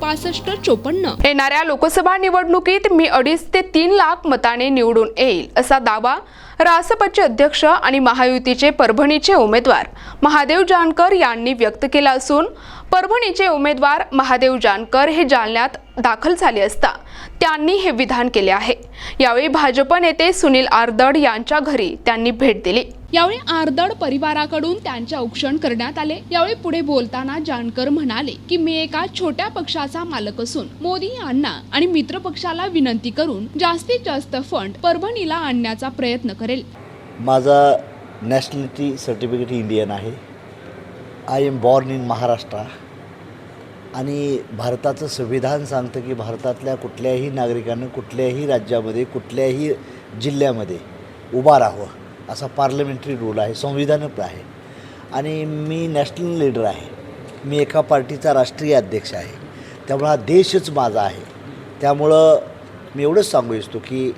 पासष्ट चोपन्न. येणाऱ्या लोकसभा निवडणुकीत मी अडीच ते तीन लाख मताने निवडून येईल असा दावा रासपचे अध्यक्ष आणि महायुतीचे परभणीचे उमेदवार महादेव जानकर यांनी व्यक्त केला असून परभणीचे उमेदवार महादेव जानकर हे जालन्यात दाखल झाले असता. त्यांनी हे विधान केले आहे. यावेळी भाजप नेते सुनील आरदड यांच्या घरी त्यांनी भेट दिली. यावेळी आरदड परिवाराकडून त्यांचे औक्षण करण्यात आले. यावेळी पुढे बोलताना जानकर म्हणाले की मी एका छोट्या पक्षाचा मालक असून मोदी यांना आणि मित्र पक्षाला विनंती करून जास्तीत जास्त फंड परभणीला आणण्याचा प्रयत्न करेल. माझा नॅशनॅलिटी सर्टिफिकेट इंडियन आहे. I am born in Maharashtra आणि भारताचं संविधान सांगतं की भारतातल्या कुठल्याही नागरिकानं कुठल्याही राज्यामध्ये कुठल्याही जिल्ह्यामध्ये उभा राहावं असा पार्लमेंटरी रूल आहे संविधानच आहे. आणि मी नॅशनल लीडर आहे. मी एका पार्टीचा राष्ट्रीय अध्यक्ष आहे. त्यामुळं हा देशच माझा आहे. त्यामुळं मी एवढंच सांगू इच्छितो की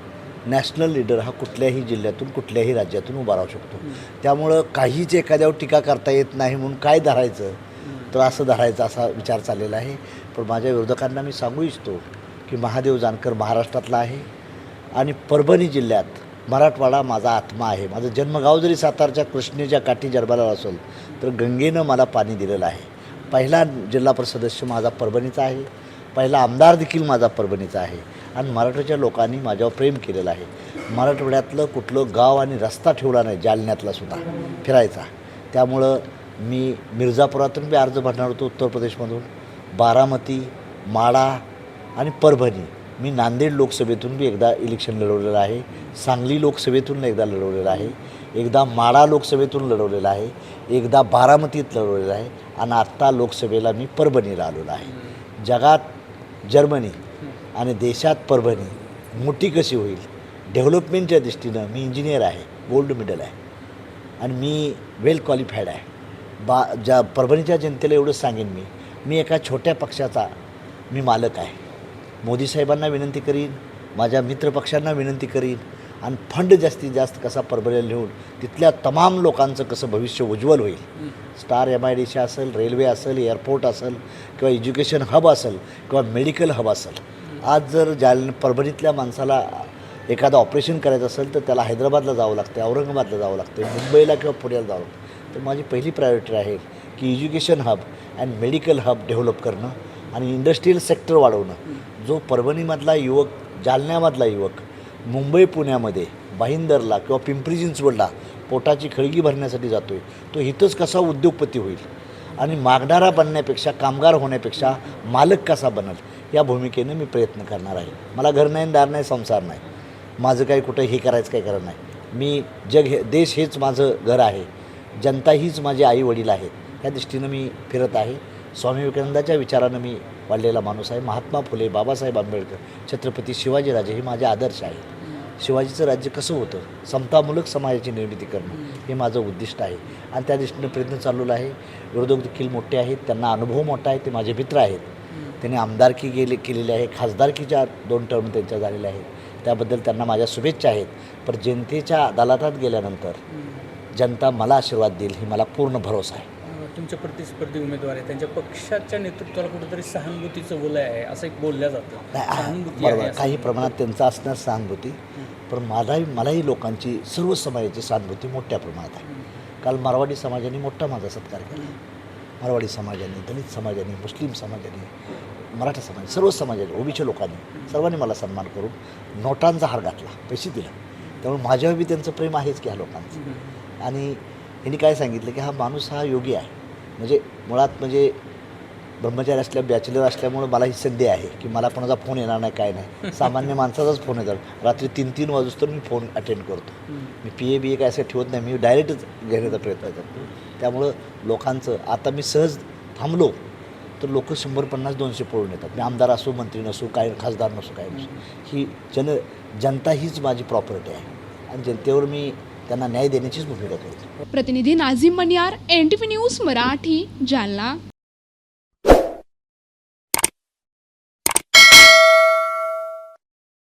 नॅशनल लीडर हा कुठल्याही जिल्ह्यातून कुठल्याही राज्यातून उभा राहू शकतो. त्यामुळं काहीच एखाद्यावर टीका करता येत नाही म्हणून काय धरायचं? तर असं धरायचा असा विचार चाललेला आहे. पण माझ्या विरोधकांना मी सांगू इच्छितो की महादेव जानकर महाराष्ट्रातला आहे आणि परभणी जिल्ह्यात मराठवाडा माझा आत्मा आहे. माझं जन्मगाव जरी सातारच्या कृष्णेच्या काठी जन्माला असेल तर गंगेनं मला पाणी दिलेलं आहे. पहिला जिल्हा परिषद सदस्य माझा परभणीचा आहे. पहिला आमदार देखील माझा परभणीचा आहे. आणि मराठवाड्याच्या लोकांनी माझ्यावर प्रेम केलेलं आहे. मराठवाड्यातलं कुठलं गाव आणि रस्ता ठेवला नाही जालन्यातला सुद्धा फिरायचा. त्यामुळं मी मिर्झापुरातून बी अर्ज भरणार होतो उत्तर प्रदेशमधून. बारामती माडा आणि परभणी. मी नांदेड लोकसभेतून बी एकदा इलेक्शन लढवलेलं आहे. सांगली लोकसभेतून एकदा लढवलेलं आहे. एकदा माडा लोकसभेतून लढवलेलं आहे. एकदा बारामतीत लढवलेलं आहे. आणि आत्ता लोकसभेला मी परभणीला आलेलो आहे. जगात जर्मनी आणि देशात परभणी मोठी कशी होईल? डेव्हलपमेंटच्या दृष्टीनं मी इंजिनियर आहे. गोल्ड मेडल आहे. आणि मी वेल क्वालिफाईड आहे. बा ज्या परभणीच्या जनतेला एवढंच सांगेन मी मी एका छोट्या पक्षाचा मी मालक आहे. मोदी साहेबांना विनंती करीन माझ्या मित्रपक्षांना विनंती करीन आणि फंड जास्तीत जास्त कसा परभणीला लिहून तिथल्या तमाम लोकांचं कसं भविष्य उज्ज्वल होईल. Star M I D C असेल रेल्वे असेल एअरपोर्ट असेल किंवा एज्युकेशन हब असेल किंवा मेडिकल हब असेल. आज जर जाल परभणीतल्या माणसाला एखादं ऑपरेशन करायचं असेल तर त्याला हैदराबादला जावं लागतं औरंगाबादला जावं लागतं मुंबईला किंवा पुण्याला जावं लागतं तर माझी पहिली प्रायोरिटी आहे की education hub and medical hub develop करणं आणि इंडस्ट्रीयल सेक्टर वाढवणं. जो परभणीमधला युवक जालन्यामधला युवक मुंबई पुण्यामध्ये भाईंदरला किंवा पिंपरी चिंचवडला पोटाची खळगी भरण्यासाठी जातो आहे तो इथंच कसा उद्योगपती होईल? आणि मागणारा बनण्यापेक्षा कामगार होण्यापेक्षा मालक कसा बनल या भूमिकेनं मी प्रयत्न करणार आहे. मला घर नाही दार नाही संसार नाही. माझं काही कुठं हे करायचं काही करत नाही. मी जग हे देश हेच माझं घर आहे. जनता हीच माझे आई वडील आहेत. या दृष्टीनं मी फिरत आहे. स्वामी विवेकानंदाच्या विचारानं मी वाढलेला माणूस आहे. महात्मा फुले बाबासाहेब आंबेडकर छत्रपती शिवाजीराजे हे माझे आदर्श आहेत. शिवाजीचं राज्य कसं होतं? समतामूलक समाजाची निर्मिती करणं हे माझं उद्दिष्ट आहे. आणि त्या दृष्टीनं प्रयत्न चाललेला आहे. विरोधक देखील मोठे आहेत. त्यांना अनुभव मोठा आहे. ते माझे मित्र आहेत. त्यांनी आमदारकी गेले केलेली आहे. खासदारकीच्या दोन टर्म त्यांच्या झालेल्या आहेत. त्याबद्दल त्यांना माझ्या शुभेच्छा आहेत. पण जनतेच्या अदालतात गेल्यानंतर जनता मला आशीर्वाद देईल ही मला पूर्ण भरोसा आहे. तुमचे प्रतिस्पर्धी उमेदवार आहे त्यांच्या पक्षाच्या नेतृत्वाला कुठेतरी सहानुभूतीचं वलय आहे असं एक बोललं जातं. सहानुभूती काही प्रमाणात त्यांचं असणार सहानुभूती पण मलाही मलाही लोकांची सर्व समाजाची सहानुभूती मोठ्या प्रमाणात आहे. काल मारवाडी समाजाने मोठा माझा सत्कार केला. मारवाडी समाजाने दलित समाजाने मुस्लिम समाजाने मराठा समाज सर्व समाजाने ओबीच्या लोकांनी सर्वांनी मला सन्मान करून नोटांचा हार घातला पैसे दिला. त्यामुळे माझ्यावर बी त्यांचं प्रेम आहेच की ह्या लोकांचं. आणि यांनी काय सांगितलं की हा माणूस हा योगी आहे. म्हणजे मुळात म्हणजे ब्रह्मचारी असल्या बॅचलर असल्यामुळं मला ही संधी आहे की मला कोणाचा फोन येणार नाही काय नाही. सामान्य माणसाचाच फोन येतात रात्री तीन तीन वाजूस तर मी फोन अटेंड करतो. मी पी ए बी ए काय असं ठेवत नाही मी डायरेक्टच घेण्याचा प्रयत्न करतो. त्यामुळं लोकांचं आता मी सहज थांबलो तर लोक शंभर पन्नास दोनशे पळून येतात. मी आमदार असो मंत्री नसो काय खासदार नसो काय नसो. ही जन जनता हीच माझी प्रॉपर्टी आहे. आणि जनतेवर मी त्यांना न्याय देण्याचीच भूमिका करतो प्रतिनिधी नाझीम मनियार एन न्यूज मराठी जालना.